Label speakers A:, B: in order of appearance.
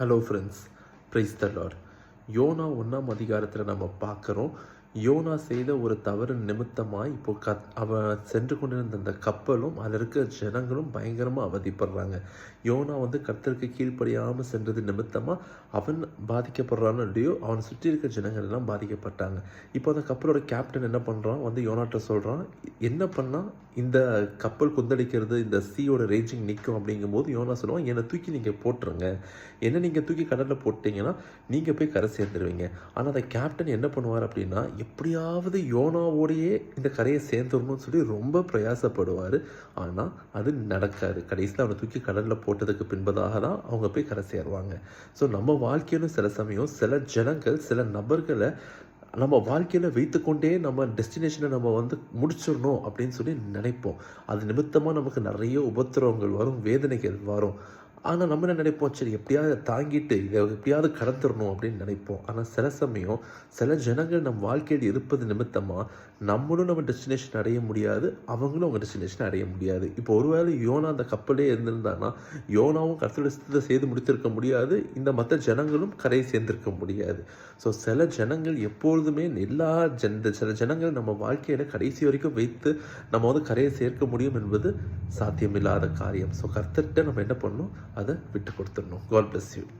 A: Hello friends praise the lord YONO ஒன்றாம் அதிகாரத்தில் நம்ம பார்க்குறோம். யோனா செய்த ஒரு தவறு நிமித்தமாக இப்போ க அவன் சென்று கொண்டிருந்த அந்த கப்பலும் அதில் இருக்கிற ஜனங்களும் பயங்கரமாக அவதிப்படுறாங்க. யோனா வந்து கர்த்தருக்கு கீழ்ப்படியாமல் சென்றது நிமித்தமாக அவன் பாதிக்கப்படுறான்னு இல்லையோ அவனை சுற்றி இருக்கிற ஜனங்கள் எல்லாம் பாதிக்கப்பட்டாங்க. இப்போ அந்த கப்பலோட கேப்டன் என்ன பண்ணுறான் வந்து யோனாட்ட சொல்கிறான் என்ன பண்ணால் இந்த கப்பல் குந்தளிக்கிறது இந்த சீயோட ரேஞ்சிங் நிற்கும் அப்படிங்கும்போது யோனா சொல்லுவான் என்னை தூக்கி நீங்கள் போட்டுருங்க. என்ன நீங்கள் தூக்கி கடலில் போட்டிங்கன்னா நீங்கள் போய் கரை சேர்ந்துருவீங்க. ஆனால் அந்த கேப்டன் என்ன பண்ணுவார் அப்படின்னா எப்படியாவது யோனாவோடையே இந்த கரையை சேர்ந்துடணும்னு சொல்லி ரொம்ப பிரயாசப்படுவார். ஆனால் அது நடக்காது. கடைசியில் அவனை தூக்கி கடலில் போட்டதுக்கு பின்பதாக தான் அவங்க போய் கரை சேருவாங்க. ஸோ நம்ம வாழ்க்கையிலும் சில சமயம் சில ஜனங்கள் சில நபர்களை நம்ம வாழ்க்கையில் வைத்துக்கொண்டே நம்ம டெஸ்டினேஷனை நம்ம வந்து முடிச்சிடணும் அப்படின்னு சொல்லி நினைப்போம். அது நிமித்தமாக நமக்கு நிறைய உபத்திரவங்கள் வரும் வேதனைகள் வரும். ஆனால் நம்ம என்ன நினைப்போம்? சரி எப்படியாவது தாங்கிட்டு இதை எப்படியாவது கடந்துடணும் அப்படின்னு நினைப்போம். ஆனால் சில சமயம் சில ஜனங்கள் நம் வாழ்க்கையில் இருப்பது நிமித்தமாக நம்மளும் நம்ம டெஸ்டினேஷன் அடைய முடியாது அவங்களும் அவங்க டெஸ்டினேஷன் அடைய முடியாது. இப்போ ஒருவேளை யோனா அந்த கப்பலே இருந்திருந்தான்னா யோனாவும் கருத்துடைய சித்தத்தை செய்து முடித்திருக்க முடியாது இந்த மற்ற ஜனங்களும் கரையை சேர்ந்திருக்க முடியாது. ஸோ சில ஜனங்கள் எப்பொழுதுமே எல்லா ஜன் சில ஜனங்கள் நம்ம வாழ்க்கையில் கடைசி வரைக்கும் வைத்து நம்ம வந்து கரையை சேர்க்க முடியும் என்பது சாத்தியமில்லாத காரியம். ஸோ கர்த்தர்கிட்ட நம்ம என்ன பண்ணணும்? அதை விட்டு கொடுத்துடணும். God bless you